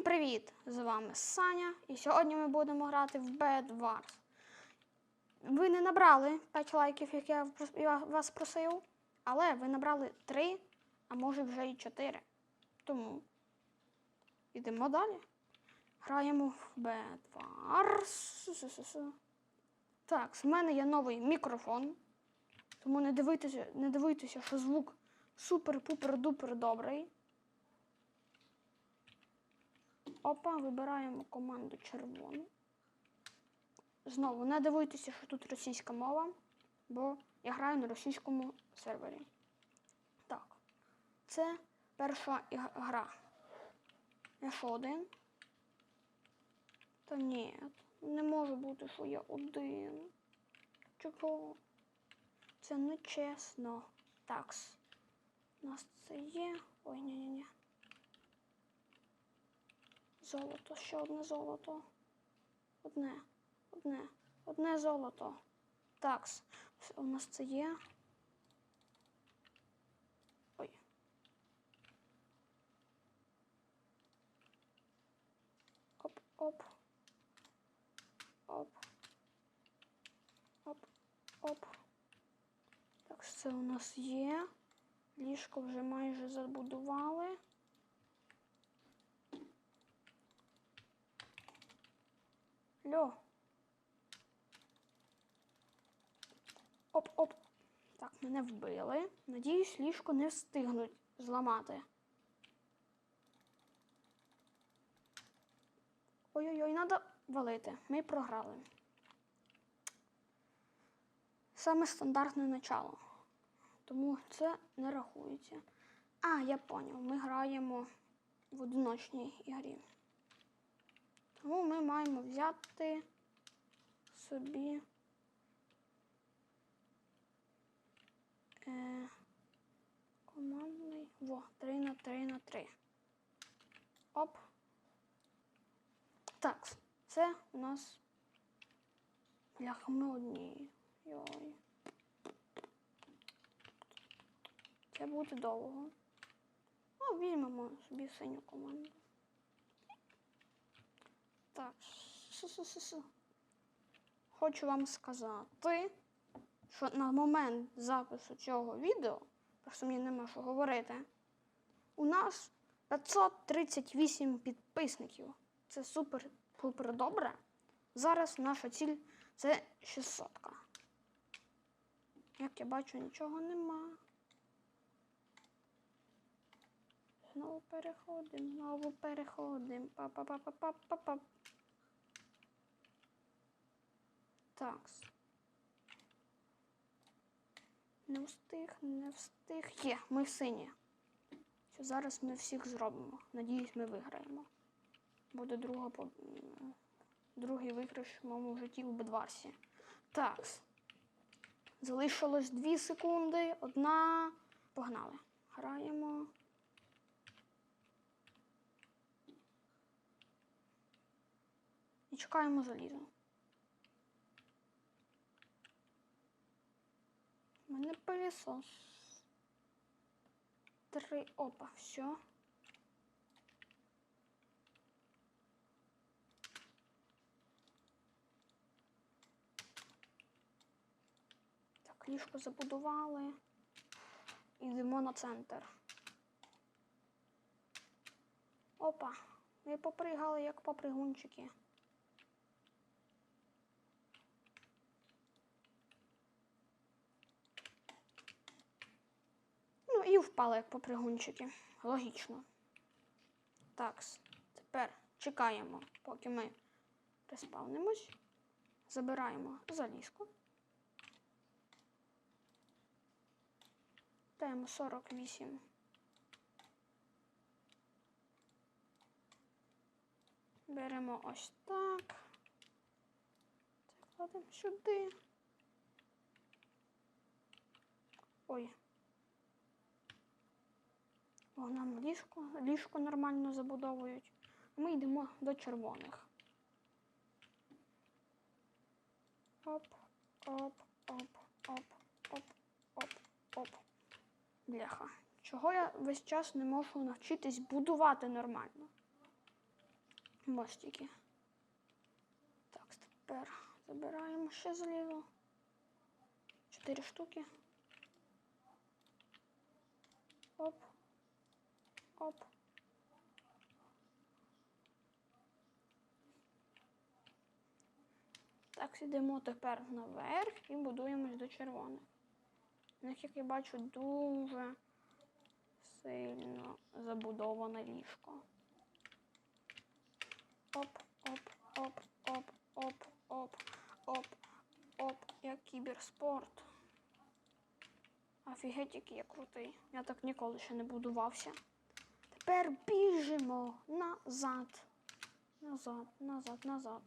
Всім привіт! З вами Саня, і сьогодні ми будемо грати в Bed Wars. Ви не набрали 5 лайків, як я вас просив, але ви набрали 3, а може вже і 4. Тому йдемо далі. Граємо в Bed Wars. Так, з мене є новий мікрофон. Тому не дивитися, не дивитися, що звук супер-пупер-дупер добрий. Опа, вибираємо команду червону. Знову не дивуйтеся, що тут російська мова, бо я граю на російському сервері. Так, це перша гра. Я що один? Та ні, не може бути, що я один. Чого? Це не чесно. Такс. У нас це є. Ой, ні-ні-ні. Золото, ще одне золото. Одне, одне, одне золото. Такс. У нас це є. Ой. Оп, оп. Оп. Оп, оп. Так, це у нас є. Ліжко вже майже забудували. Льо. Оп-оп. Так, мене вбили. Надіюсь, ліжко не встигнуть зламати. Ой-ой-ой, треба валити. Ми програли. Саме стандартне начало. Тому це не рахується. А, я поняв. Ми граємо в одиночній ігрі. Тому ми маємо взяти собі е, командний. Во, 3 на 3 на 3. Оп. Так, це у нас бляха, ми одні. Йой. Це буде довго. Ну, візьмемо собі синю команду. Так. Хочу вам сказати, що на момент запису цього відео, просто мені нема що говорити, у нас 538 підписників. Це супер-пупер добре. Зараз наша ціль це 600. Як я бачу, нічого нема. Знову переходимо, знову переходимо. Па-па-па-па-па-па. Такс. Не встиг, не встиг. Є, ми сині. Все, зараз ми всіх зробимо. Надіюсь, ми виграємо. Буде друга другий виграш в моєму житті в Бедварсі. Такс. Залишилось 2 секунди. Одна. Погнали. Граємо. Чекаємо залізо. У мене пилісос. Три. Опа, все. Так, ліжко забудували. Йдемо на центр. Опа. Ми попригали, як попригунчики. Ну як попригунчики. Логічно. Так, тепер чекаємо, поки ми приспавнимось. Забираємо залізку. Даємо 48. Беремо ось так. Це кладемо сюди. Ой. О, нам ліжко, ліжко нормально забудовують. Ми йдемо до червоних. Оп, оп, оп, оп, оп, оп, оп. Бляха. Чого я весь час не можу навчитись будувати нормально? Мостики. Так, тепер забираємо ще залізо. Чотири штуки. Оп. Оп. Так, сидимо тепер наверх і будуємось до червоних. У них, як я бачу, дуже сильно забудоване ліжко. Оп, оп, оп, оп, оп, оп, оп, оп, як кіберспорт. Офігеть, який я крутий. Я так ніколи ще не будувався. Тепер біжимо назад. Назад, назад, назад.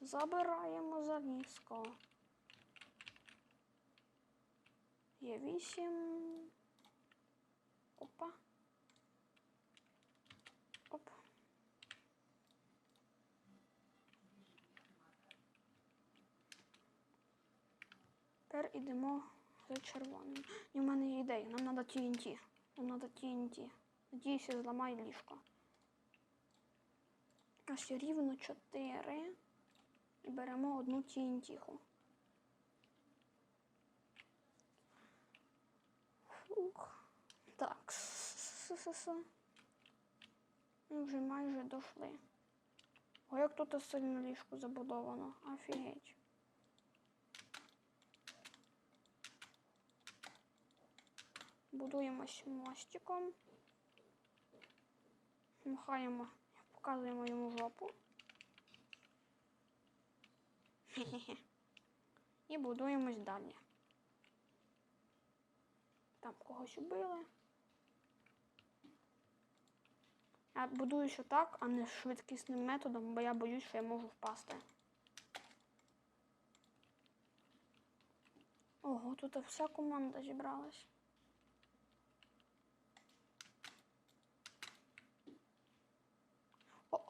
Забираємо залізко. Є вісім. Опа. Оп. Тепер ідемо за червоним. І в мене є ідея. Нам треба TNT. Нам треба TNT. Надіюся, зламає ліжко. Ось рівно 4. І беремо одну TNT-ху. Фух. Так. с-с-с-с. Ми вже майже дошли. О, як тут сильно ліжко забудовано. Офігеть. Будуємось мостиком. Махаємо, показуємо йому жопу. І будуємось далі. Там когось убили. Я будуюся так, а не швидкісним методом, бо я боюсь, що я можу впасти. Ого, тут вся команда зібралась.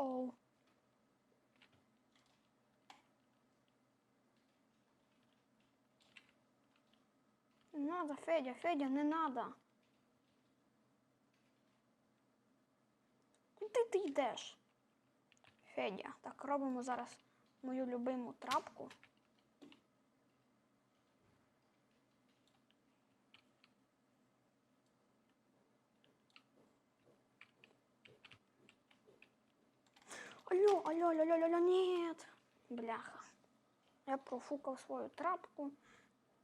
О-оу. Не надо, Федя, Федя, не надо. Куди ти йдеш? Федя, так робимо зараз мою любиму трапку. Алло, алло, алло, алло, алло, нет. Бляха. Я профукав свою трапку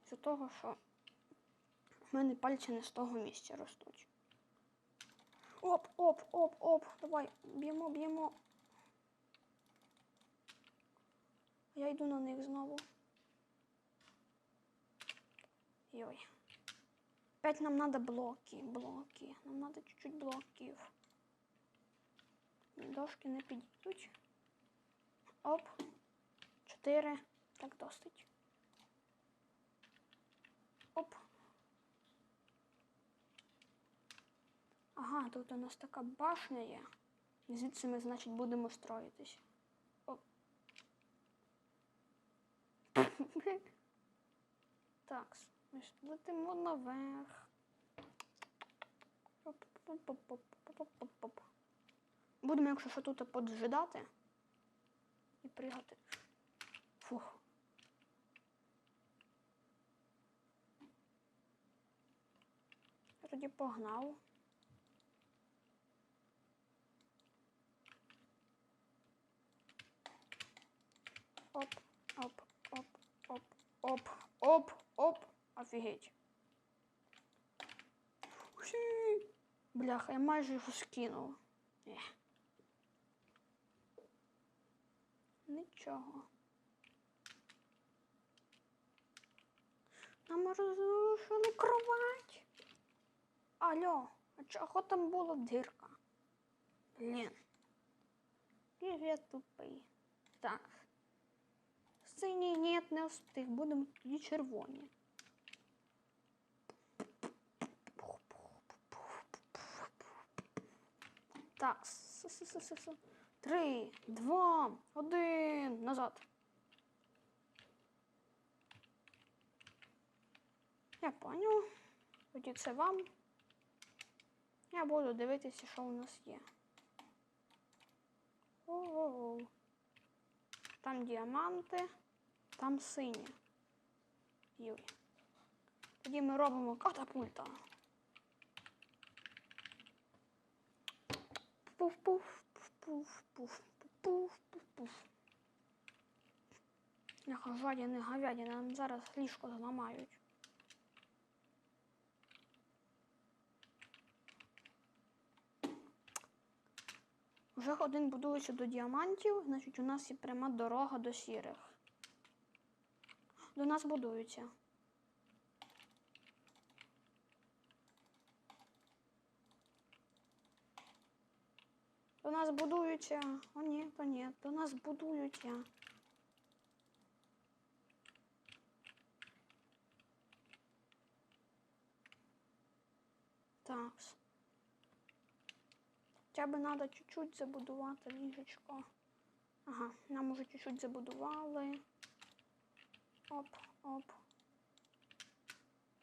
з того, що в мене пальці не з того місця ростуть. Оп, оп, оп, оп. Давай, б'ємо, б'ємо. Я йду на них знову. Йой. Опять нам надо блоки, блоки. Нам надо чуть-чуть блоків. Дошки не підійдуть. Оп. Чотири. Так досить. Оп. Ага, тут у нас така башня є. Звідси ми, значить, будемо строїтись. Оп. Так, ми ж летимо наверх. Оп-оп-оп-оп-оп-оп-оп-оп. Будемо, якщо що тут поджидати і пригати. Фух. Тоді погнав. Оп, оп, оп, оп, оп, оп, оп. Офігеть. Бляха, я майже його скинув. Ех. Нічого. Нам розрушили кровать. Алло, а чого там була дирка? Блін. Який я тупий. Так. Синій нет, не встиг. Будемо тоді червоні. Так. Три, два, один, назад. Я поняв. Тоді це вам. Я буду дивитися, що у нас є. О-о-о. Там діаманти, там сині. Юй. Тоді ми робимо катапульта. Пуф-пуф, пуф-пуф, пуф-пуф, пуф-пуф. Яка жадіни говядини, нам зараз ліжко зламають. Вже один будується до діамантів, значить у нас є пряма дорога до сірих. До нас будуються. Нас будуються. О, ні, то ні, до нас будуються. Так. Хоча б треба чуть-чуть забудувати ліжечко. Ага, нам уже чуть-чуть забудували. Оп, оп.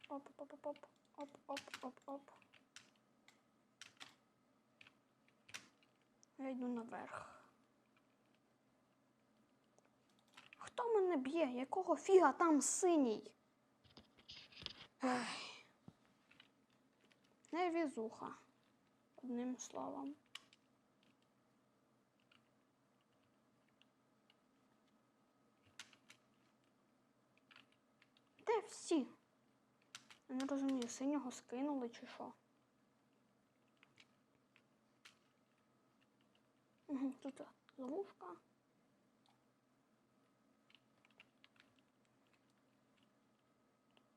Оп, оп, оп, оп, оп, оп, оп, оп. Я йду наверх. Хто мене б'є? Якого фіга там синій? Ех. Невізуха. Одним словом. Де всі? Я не розумію, синього скинули чи що? Тут ловушка.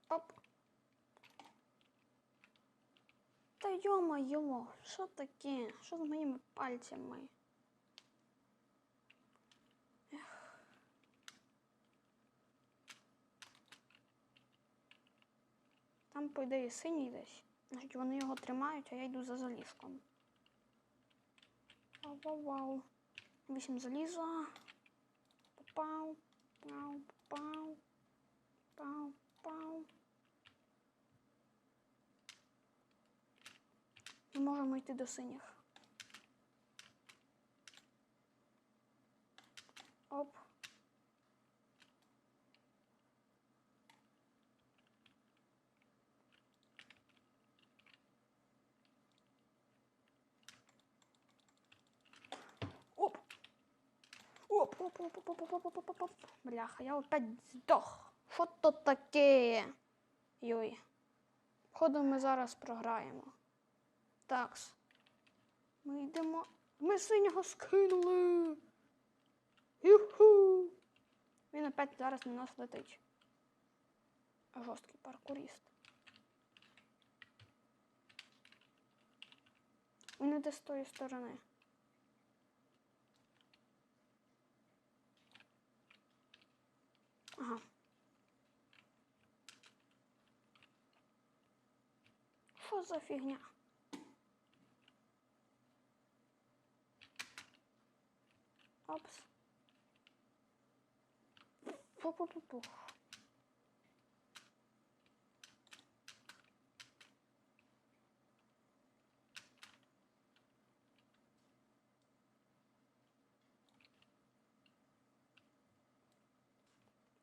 Оп. Та йо-моє, що таке? Що з моїми пальцями? Там, по ідеї, синій десь. Значить, вони його тримають, а я йду за залізком. Вау-вау-вау. Вісім заліза. Пау, Пау, пау, Пау, пау. Ми можемо йти до синіх. Бляха, я опять здох. Що то таке? Йой. Походу, ми зараз програємо. Такс. Ми йдемо. Ми синього скинули. Юху. Він опять зараз на нас летить. Жорсткий паркуріст. Він іде з тої сторони. to za fignia? Ops. Tuts.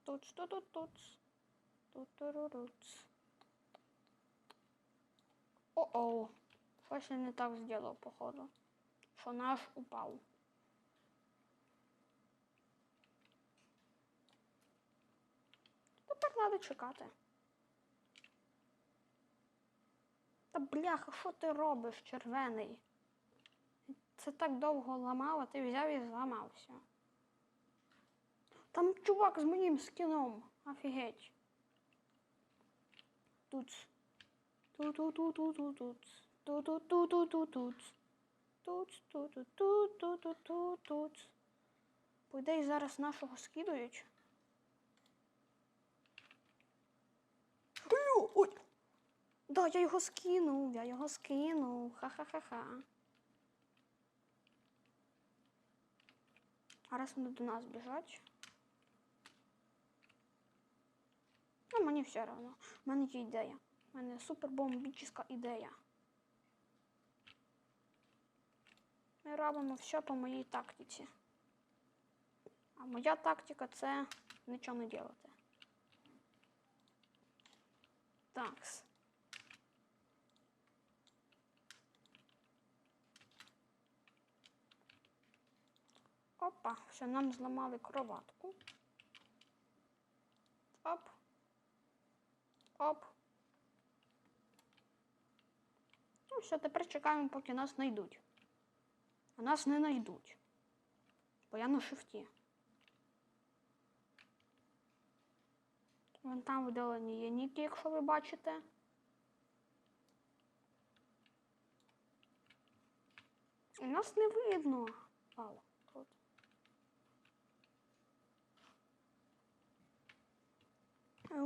Tuts, tuts, tuts. О-оу. Щось я не так зробив, походу. Що наш упав. Тепер треба чекати. Та бляха, що ти робиш, червений? Це так довго ламав, а ти взяв і зламався. Там чувак з моїм скіном. Офігеть. Тут. Тут, тут, тут, тут, тут, тут. Тут, тут, тут, тут, тут, тут. Тут, тут, тут, тут, тут, тут, тут. По ідеї зараз нашого скидують. Ой! Да, я його скинув, я його скинув. Ха-ха-ха-ха. А вони до нас біжать. Ну, мені все одно. У мене є ідея. У мене супербомбічна ідея. Ми робимо все по моїй тактиці. А моя тактика це нічого не робити. Такс. Опа, все, нам зламали кроватку. Оп. Оп. Ну, все, тепер чекаємо, поки нас знайдуть. А нас не знайдуть. Бо я на шифті. Вон там видалені є ніки, якщо ви бачите. І нас не видно. Вау, круто.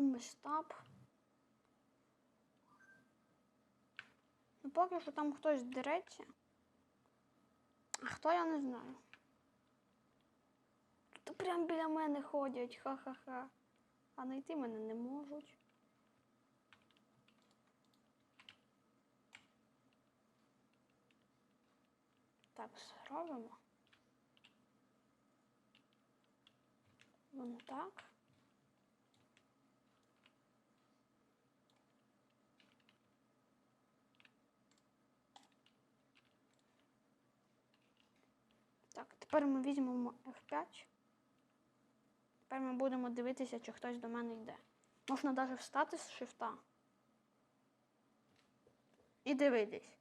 Містап. Ну, поки що там хтось дереться. А хто я не знаю. Тут прям біля мене ходять, ха-ха-ха. А знайти мене не можуть. Так, зробимо. Вон так. Так, тепер ми візьмемо F5. Тепер ми будемо дивитися, чи хтось до мене йде. Можна навіть встати з шифта. І дивитись.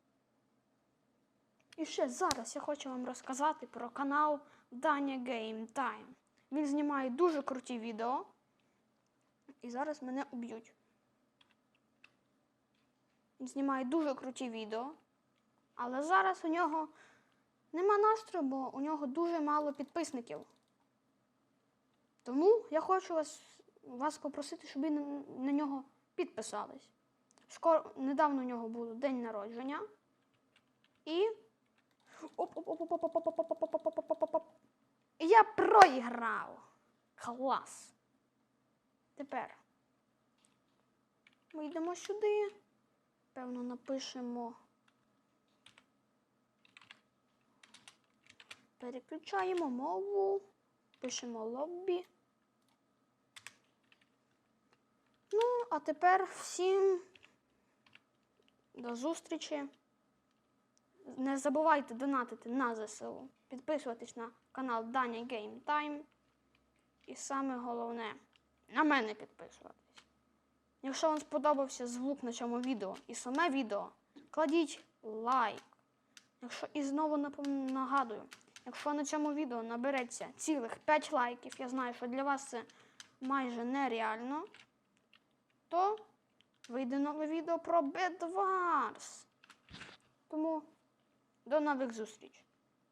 І ще зараз я хочу вам розказати про канал Даня Game Time. Він знімає дуже круті відео. І зараз мене уб'ють. Він знімає дуже круті відео. Але зараз у нього нема настрою, бо у нього дуже мало підписників. Тому я хочу вас вас попросити, щоб ви на, на нього підписались. Скоро, Недавно у нього було день народження. І. І я проіграв. Клас. Тепер ми йдемо сюди. Певно, напишемо. Переключаємо мову. Пишемо лоббі. Ну, а тепер всім до зустрічі. Не забувайте донатити на ЗСУ, підписуватись на канал Даня Game Time. І саме головне, на мене підписуватись. Якщо вам сподобався звук на цьому відео і саме відео, кладіть лайк. Якщо і знову нагадую, якщо на цьому відео набереться цілих 5 лайків, я знаю, що для вас це майже нереально, то вийде нове відео про Bedwars. Тому до нових зустріч!